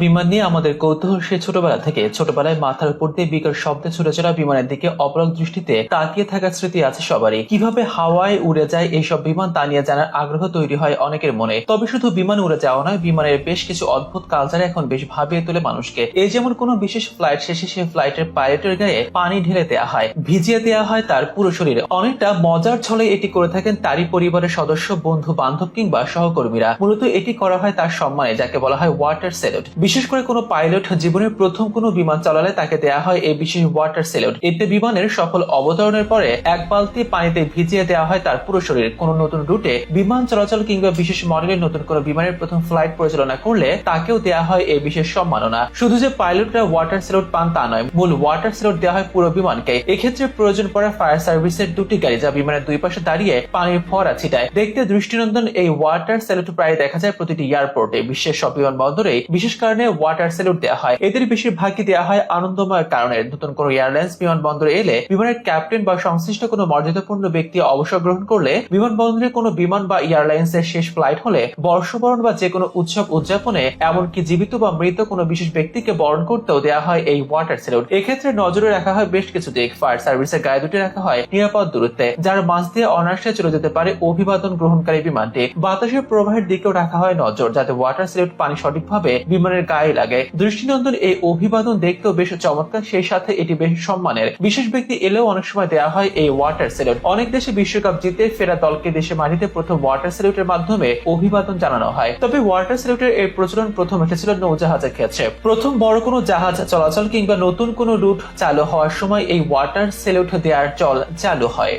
বিমান নিয়ে আমাদের কৌতূহল সে ছোটবেলা থেকে। ছোটবেলায় মাথার উপর দিয়ে বিকট শব্দে ছুটে চলা বিমানের দিকে অপলক দৃষ্টিতে তাকিয়ে থাকার স্মৃতি আছে সবারই। কীভাবে হাওয়ায় উড়ে যায় এইসব বিমান তা নিয়ে জানার আগ্রহ তৈরি হয় অনেকের মনে। তবে শুধু বিমান উড়ে যাওয়া নয়, বিমানের বেশ কিছু অদ্ভুত কালচার এখন বেশ ভাবিয়ে তোলে মানুষকে। এই যেমন কোনো বিশেষ ফ্লাইট শেষে সেই ফ্লাইটের পাইলটের গায়ে পানি ঢেলে দেওয়া হয়, ভিজিয়ে দেওয়া হয় তার পুরো শরীর। অনেকটা মজার ছলে এটি করে থাকেন তারই পরিবারের সদস্য বন্ধু বান্ধব কিংবা সহকর্মীরা। মূলত এটি করা হয় তার সম্মানে, যাকে বলা হয় ওয়াটার স্যালুট বিশেষ করে কোনো পাইলট জীবনের প্রথম কোনো বিমান চালালে তাকে দেয়া হয় এই বিশেষ ওয়াটার স্যালুট এতে বিমানের সফল অবতরণের পরে এক বালতি পানিতে ভিজিয়ে দেওয়া হয় তার পুরো শরীর। কোনো নতুন রুটে বিমান চলাচল কিংবা বিশেষ মডেলের নতুন কোনো বিমানের প্রথম ফ্লাইট পরিচালনা করলে তাকেও দেয়া হয় এই বিশেষ সম্মাননা। শুধু যে পাইলটরা ওয়াটার স্যালুট পান তা নয়, মূল ওয়াটার স্যালুট দেওয়া হয় পুরো বিমানকে এক্ষেত্রে প্রয়োজন পড়ে ফায়ার সার্ভিসের দুটি গাড়ি যা বিমানের দুই পাশে দাঁড়িয়ে পানির ফোয়ারা ছিটায়। দেখতে দৃষ্টিনন্দন এই ওয়াটার স্যালুট প্রায় দেখা যায় প্রতিটি এয়ারপোর্টে। বিশ্বের সব বিমানবন্দরে বিশেষ কারণে ওয়াটার স্যালুট দেওয়া হয়। এদের বেশিরভাগই দেওয়া হয় আনন্দময় কারণে। নতুন কোনো এয়ারলাইন্স বিমানবন্দরে এলে বিমানের ক্যাপ্টেন বা সংশ্লিষ্ট কোনো মর্যাদাপূর্ণ ব্যক্তি অবসর গ্রহণ করলে বিমানবন্দরে কোনো বিমান বা এয়ারলাইন্সের শেষ ফ্লাইট হলে বর্ষবরণ বা যে কোনো উৎসব উদযাপনে এমনকি জীবিত বা মৃত কোনো বিশেষ ব্যক্তিকে বরণ করতেও দেওয়া হয় এই ওয়াটার স্যালুট এক্ষেত্রে নজরে রাখা হয় বেশ কিছু দিক। ফায়ার সার্ভিসের গায়ে দুটি রাখা হয় নিরাপদ দূরত্বে, যার মাঝ দিয়ে অনার্সে চলে যেতে পারে অভিবাদন গ্রহণকারী বিমানটি। বাতাসের প্রবাহের দিকেও রাখা হয় নজর, যাতে ওয়াটার স্যালুট পানি সঠিকভাবে বিমানের গায়ে লাগে। দৃষ্টিনন্দন এই অভিবাদন দেখতেও বেশ চমৎকার, সেই সাথে এটি বেশ সম্মানের। বিশেষ ব্যক্তি এলেও অনেক সময় দেওয়া হয় এই ওয়াটার স্যালুট অনেক দেশে বিশ্বকাপ জিতে ফেরা দলকে দেশে মাটিতে প্রথম ওয়াটার স্যালুটের মাধ্যমে অভিবাদন জানানো হয়। তবে ওয়াটার স্যালুটের এই প্রচলন প্রথম এসেছিল নৌজাহাজের ক্ষেত্রে। প্রথম বড় কোনো জাহাজ চলাচল কিংবা নতুন কোনো রুট চালু হওয়ার সময় এই ওয়াটার স্যালুট দেওয়ার চল চালু হয়।